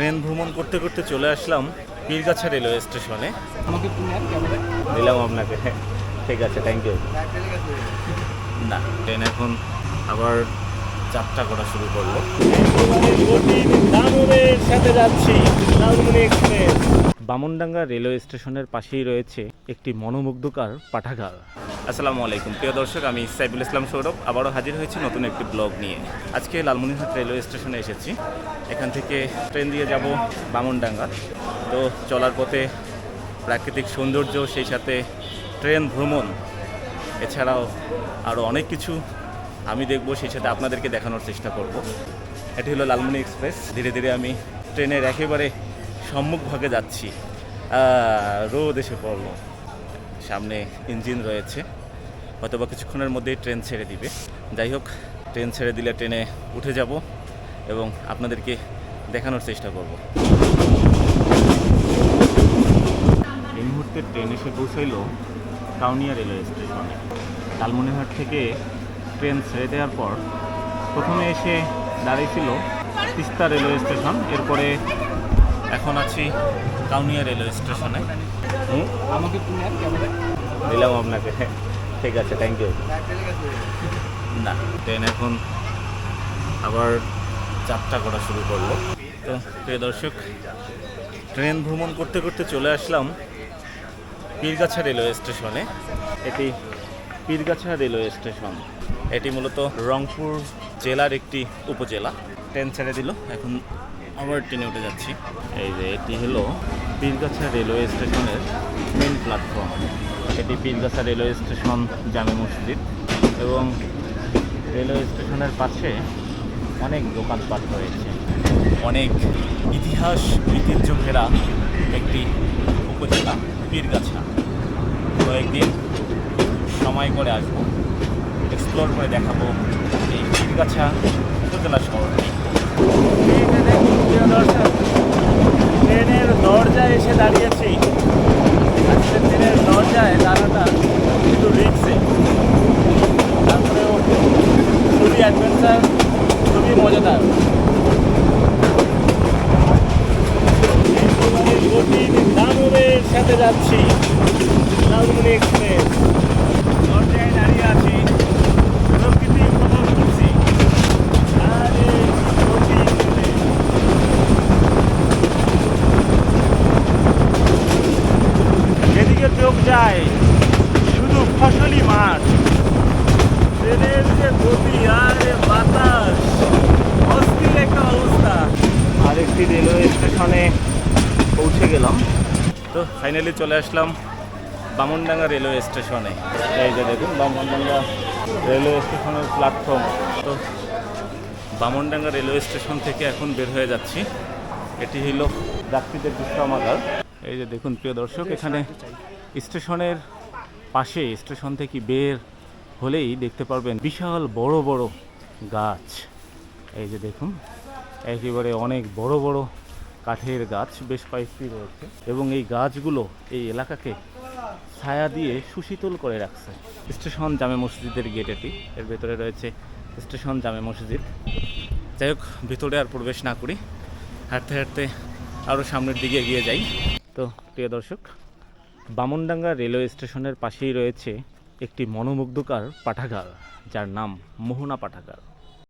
Train ভ্রমণ করতে করতে চলে আসলাম পীরগাছা রেলওয়ে স্টেশনে। দিলাম আপনাকে। ঠিক আছে থ্যাংক ইউ না ট্রেন এখন আবার যাত্রা করা শুরু করল। সাথে যাচ্ছি বামনডাঙ্গা রেলওয়ে স্টেশনের পাশেই রয়েছে একটি মনোমুগ্ধকর পাঠাগার। আসসালামু আলাইকুম। প্রিয় দর্শক, আমি সাইফুল ইসলাম সৌরভ। আবারও হাজির হয়েছি নতুন একটি ব্লগ নিয়ে। আজকে লালমনিরহাট রেলওয়ে স্টেশনে এসেছি। এখান থেকে ট্রেন দিয়ে যাব বামনডাঙ্গা। তো চলার পথে প্রাকৃতিক সৌন্দর্য, সেই সাথে ট্রেন ভ্রমণ, এছাড়াও আরও অনেক কিছু আমি দেখব, সেই সাথে আপনাদেরকে দেখানোর চেষ্টা করব। এটি হলো লালমনি এক্সপ্রেস। ধীরে ধীরে আমি ট্রেনের একেবারে সম্মুখভাগে যাচ্ছি। রোদ এসে পড়ল। সামনে ইঞ্জিন রয়েছে। হয়তোবা কিছুক্ষণের মধ্যেই ট্রেন ছেড়ে দিবে। যাই হোক, ট্রেন ছেড়ে দিলে ট্রেনে উঠে যাব এবং আপনাদেরকে দেখানোর চেষ্টা করব। এই মুহূর্তে ট্রেন এসে পৌঁছাইল কাউনিয়া রেলওয়ে স্টেশনে। লালমনিরহাট থেকে ট্রেন ছেড়ে দেওয়ার পর প্রথমে এসে দাঁড়িয়েছিল তিস্তা রেলওয়ে স্টেশন। এরপরে এখন আছি কাউনিয়া রেলওয়ে স্টেশনে। হুম? আমাকে দিলাম আপনাকে। ঠিক আছে থ্যাংক ইউ না ট্রেন এখন আবার যাত্রা করা শুরু করল তো প্রিয় দর্শক ট্রেন ভ্রমণ করতে করতে চলে আসলাম পীরগাছা রেলওয়ে স্টেশনে। এটি পীরগাছা রেলওয়ে স্টেশন। এটি মূলত রংপুর জেলার একটি উপজেলা। ট্রেন ছেড়ে দিল। এখন আবার ট্রেনে উঠে যাচ্ছি। এই যে এটি হলো পীরগাছা রেলওয়ে স্টেশনের মেন প্ল্যাটফর্ম এটি পীরগাছা রেলওয়ে স্টেশন জামে মসজিদ এবং রেলওয়ে স্টেশনের পাশে অনেক দোকানপাট রয়েছে। অনেক ইতিহাস ঐতিহ্য ঘেরা একটি উপজেলা পীরগাছা। কয়েকদিন সময় করে আসব এক্সপ্লোর করে দেখাবো এই পীরগাছা উপজেলা শহরটি ট্রেনের দরজায় এসে দাঁড়িয়েছি। আজকের দিনের দরজায় যায়, শুধু ফসলি মাঠ ট্রেনের যে গতি আর বাতাস, অস্থির একটা অবস্থা। আরেকটি রেলওয়ে স্টেশনে পৌঁছে গেলাম। তো ফাইনালি চলে আসলাম বামনডাঙ্গা রেলওয়ে স্টেশনে। এই যে দেখুন, বামনডাঙ্গা রেলওয়ে স্টেশনের প্ল্যাটফর্ম তো বামনডাঙ্গা রেলওয়ে স্টেশন থেকে এখন বের হয়ে যাচ্ছি। এটি হলো যাত্রীদের বিশ্রামাগার এই যে দেখুন, প্রিয় দর্শক, এখানে স্টেশনের পাশে, স্টেশন থেকে বের হলেই দেখতে পারবেন বিশাল বড় বড় গাছ। এই যে দেখুন, একেবারে অনেক বড় বড় কাঠের গাছ বেশ কয়েকটি রয়েছে এবং এই গাছগুলো এই এলাকাকে ছায়া দিয়ে সুশীতল করে রাখছে। স্টেশন জামে মসজিদের গেট এটি, এর ভেতরে রয়েছে স্টেশন জামে মসজিদ। যাই হোক, ভিতরে আর প্রবেশ না করি, হাঁটতে হাঁটতে আরও সামনের দিকে এগিয়ে যাই। তো, প্রিয় দর্শক বামনডাঙ্গা রেলওয়ে স্টেশনের পাশেই রয়েছে একটি মনোমুগ্ধকর পাঠাগার যার নাম মোহনা পাঠাগার।